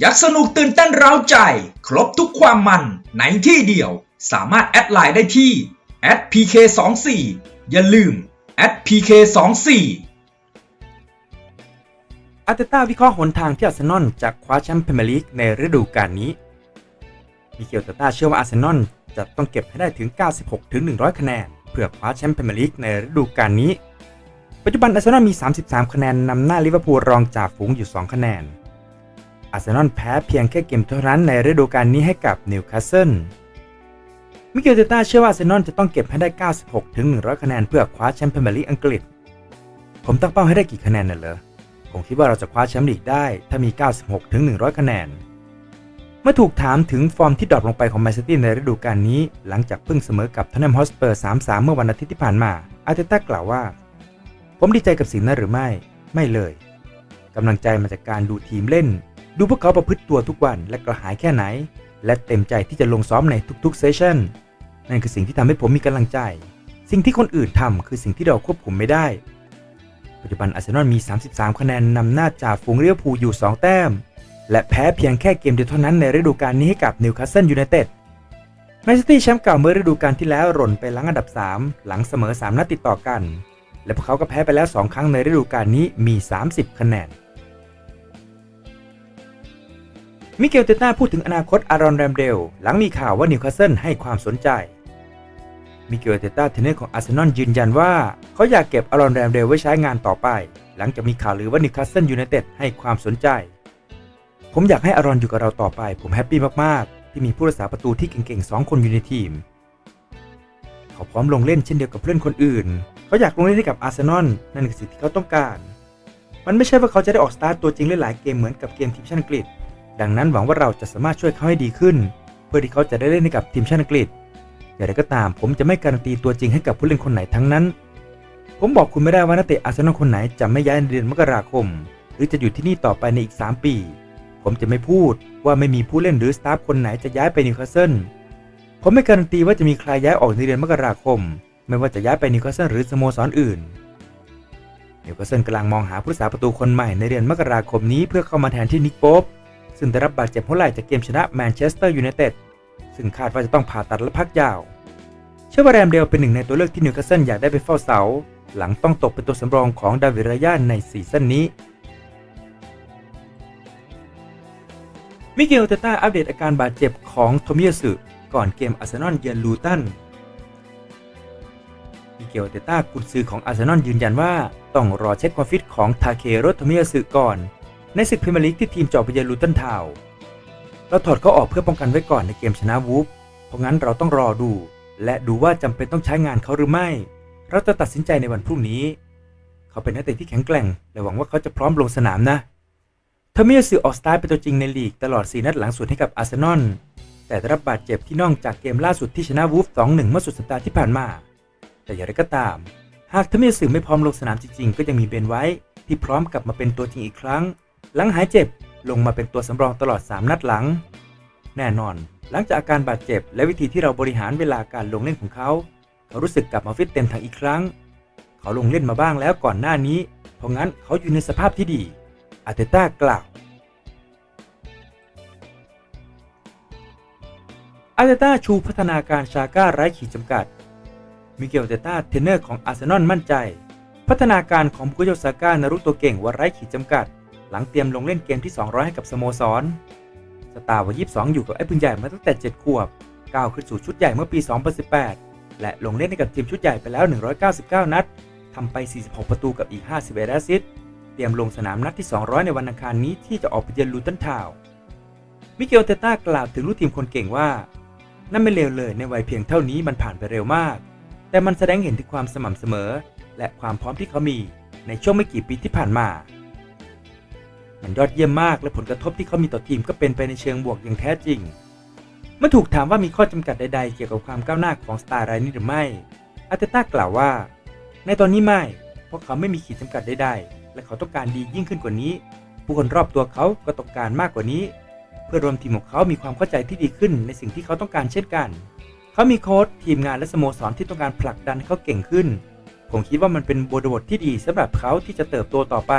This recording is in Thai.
อยากสนุกตื่นเต้นเร้าใจ ครบทุกความมันในที่เดียว สามารถแอดไลน์ได้ที่ @pk24 อย่าลืม @pk24 อาร์เตต้าวิเคราะห์หนทางที่อาร์เซนอลจะคว้าแชมป์พรีเมียร์ลีกในฤดูกาลนี้ มิเกลเตต้าเชื่อว่าอาร์เซนอลจะต้องเก็บให้ได้ถึง 96ถึง100 คะแนน เพื่อคว้าแชมป์พรีเมียร์ลีกในฤดูกาลนี้ ปัจจุบันอาร์เซนอลมี 33 คะแนนนำหน้าลิเวอร์พูลรองจากฝูงอยู่ 2 คะแนน อาร์เซนอลแพ้เพียงแค่เกมเท่านั้นในฤดูกาลนี้ให้กับนิวคาสเซิล มิเกลเตต้าเชื่อว่าอาร์เซนอลจะต้องเก็บให้ได้ 96 ถึง 100 คะแนนเพื่อคว้าแชมป์พรีเมียร์ลีกอังกฤษ ผมตั้งเป้าให้ได้กี่คะแนนน่ะเหรอ ผมคิดว่าเราจะคว้าแชมป์ลีกได้ถ้ามี 96 ถึง 100 คะแนน เมื่อถูกถามถึงฟอร์มที่ดรอปลงไปของแมนซิตี้ในฤดูกาลนี้ หลังจากเพิ่งเสมอกับทนแนมฮอสเปอร์ 3-3 เมื่อวันอาทิตย์ที่ผ่านมาอาร์เตต้ากล่าวว่า ผมดีใจกับสิ่งนั้นหรือไม่ ไม่เลยกำลังใจมาจากการดูทีมเล่น ดูพวกเขาประพฤติตัวทุกวันและกระหายแค่ไหน และเต็มใจที่จะลงซ้อมในทุกๆเซสชั่นนั่นคือสิ่งที่ทำให้ผมมีกำลังใจ สิ่งที่คนอื่นทำคือสิ่งที่เราควบคุมไม่ได้ ปัจจุบันอาร์เซนอลมี 33 คะแนนนำหน้าจากฝูงเวอร์พูอยู่ 2 แต้ม และแพ้เพียงแค่เกมเดียวเท่านั้นในฤดูกาลนี้ให้กับนิวคาสเซิลยูไนเต็ดแมนซิตี้แชมป์เก่าเมื่อฤดูกาลที่แล้วหล่นไปหลังอันดับ 3 หลังเสมอ 3 นัดติดต่อกัน และพวกเขาก็แพ้ไปแล้ว 2 ครั้งในฤดูกาลนี้มี 30 คะแนน มิเกลเตต้าพูดถึงอนาคตอารอนแรมเดลหลังมีข่าวว่านิวคาสเซิลให้ความสนใจ มิเกลเตต้าเทนเนอร์ของอาร์เซนอลยืนยันว่า เขาอยากเก็บอารอนแรมเดลไว้ใช้งานต่อไป หลังจากมีข่าวลือว่านิวคาสเซิลยูไนเต็ดให้ความสนใจ ผมอยากให้อารอนอยู่กับเราต่อไป ผมแฮปปี้มากๆ ที่มีผู้รักษาประตูที่เก่งๆ2คนอยู่ในทีม เขาพร้อมลงเล่นเช่นเดียวกับเพื่อนคนอื่น เขาอยากลงเล่นให้กับอาร์เซนอลนั่นคือสิ่งที่เขาต้องการ มันไม่ใช่ว่าเขาจะได้ออกสตาร์ตตัวจริงหลายๆเกมเหมือนกับเกมทีมชาติอังกฤษ ดังนั้นหวังว่าเราจะสามารถช่วยเขาให้ดีขึ้น เพื่อที่เขาจะได้เล่นให้กับทีมชาติอังกฤษอย่างไรก็ตาม ผมจะไม่การันตีตัวจริงให้กับผู้เล่นคนไหนทั้งนั้น ผมบอกคุณไม่ได้ว่านักเตะอาร์เซนอลคนไหนจะไม่ย้ายในเดือนมกราคม หรือจะอยู่ที่นี่ต่อไปในอีก 3 ปี ผมจะไม่พูดว่าไม่มีผู้เล่นหรือสตาฟคนไหนจะย้ายไปนิวคาสเซิลผมไม่การันตีว่าจะมีใครย้ายออกในเดือนมกราคม ไม่ว่าจะย้ายไปนิวคาสเซิลหรือสโมสรออื่นนิวคาสเซิลกำลังมองหาผู้รักษาประตูคนใหม่ในเดือนมกราคมนี้เพื่อเข้ามาแทนที่นิกโป๊ ซึ่งได้รับบาดเจ็บหัวไหล่จากเกมชนะแมนเชสเตอร์ยูไนเต็ดซึ่งคาดว่าจะต้องผ่าตัดและพักยาว เชื่อว่าแรมเดลเป็นหนึ่งในตัวเลือกที่นิวคาสเซิลอยากได้ไปเฝ้าเสา หลังต้องตกเป็นตัวสำรองของดาวิดรายาในซีซั่นนี้ มิเกลเตต้าอัปเดตอาการบาดเจ็บของโทมิยาสึก่อนเกมอาร์เซนอลเยือนลูตันมิเกลเตต้ากุนซือของอาร์เซนอลยืนยันว่า ต้องรอเช็คความฟิตของทาเคโรโทมิยาสึก่อน ในศึกพรีเมียร์ลีกที่ทีมเจาะไปเยือนลูตันทาวเราถอดเขาออกเพื่อป้องกันไว้ก่อนในเกมชนะวูฟเพราะงั้นเราต้องรอดู และดูว่าจำเป็นต้องใช้งานเขาหรือไม่ เราจะตัดสินใจในวันพรุ่งนี้ เขาเป็นนักเตะที่แข็งแกร่ง และหวังว่าเขาจะพร้อมลงสนามนะเทอร์มิยาสึออกสตาร์เป็นตัวจริงในลีกตลอด 4 นัดหลังสุดให้กับอาร์เซนอลแต่ได้รับบาดเจ็บที่น่องจากเกมล่าสุดที่ชนะวูฟ 2-1 เมื่อสุดสัปดาห์ที่ผ่านมา แต่อย่างไรก็ตาม หากเทอร์มิยาสึไม่พร้อมลงสนามจริงๆ ก็ยังมีเบนไว้ที่พร้อมกลับมาเป็นตัวจริงอีกครั้ง หลังหายเจ็บลงมาเป็นตัวสำรองตลอด 3 นัดหลัง แน่นอน หลังจากอาการบาดเจ็บ และวิธีที่เราบริหารเวลาการลงเล่นของเขา เขารู้สึกกลับมาฟิตเต็มถังอีกครั้ง เขาลงเล่นมาบ้างแล้วก่อนหน้านี้ เพราะงั้นเขาอยู่ในสภาพที่ดีอาเตต้ากล่าวอาเตต้าชูพัฒนาการชาก้าไร้ขีดจำกัด มิเกลเตต้าเทรนเนอร์ของอาร์เซนอลมั่นใจ พัฒนาการของบุกโยซาก้านารุตัวเก่งว่าไร้ขีดจำกัด หลังเตรียมลงเล่นเกมที่ 200 ให้กับสโมสร สตาร์วัย22 อยู่กับไอ้ปืนใหญ่มาตั้งแต่ 7 ขวบ ก้าวขึ้นสู่ชุดใหญ่เมื่อปี 2018 และลงเล่นให้กับทีมชุดใหญ่ไปแล้ว 199 นัด ทำไป 46 ประตูกับอีก 51แอสซิสต์ เตรียมลงสนามนัดที่ 200 ในวันอังคารนี้ที่จะออกไปเยือนลูตันทาวน์ มิเกลเตต้ากล่าวถึงลูกทีมคนเก่งว่า นั่นไม่เลวเลยในวัยเพียงเท่านี้มันผ่านไปเร็วมาก แต่มันแสดงเห็นถึงความสม่ำเสมอ และความพร้อมที่เขามีในช่วงไม่กี่ปีที่ผ่านมา มันยอดเยี่ยมมากและผลกระทบที่เขามีต่อทีมก็เป็นไปในเชิงบวกอย่างแท้จริง เมื่อถูกถามว่ามีข้อจำกัดใดๆ เกี่ยวกับความก้าวหน้าของสตาร์รายนี้หรือไม่อาร์เตต้ากล่าวว่า ในตอนนี้ไม่ เพราะเขาไม่มีขีดจำกัดใดๆ และเขาต้องการดียิ่งขึ้นกว่านี้ ผู้คนรอบตัวเขาก็ต้องการมากกว่านี้ เพื่อรวมทีมของเขามีความเข้าใจที่ดีขึ้นในสิ่งที่เขาต้องการเช่นกัน เขามีโค้ชทีมงานและสโมสรที่ต้องการผลักดันให้เขาเก่งขึ้น ผมคิดว่ามันเป็นบทบทที่ดีสำหรับเขาที่จะเติบโตต่อไป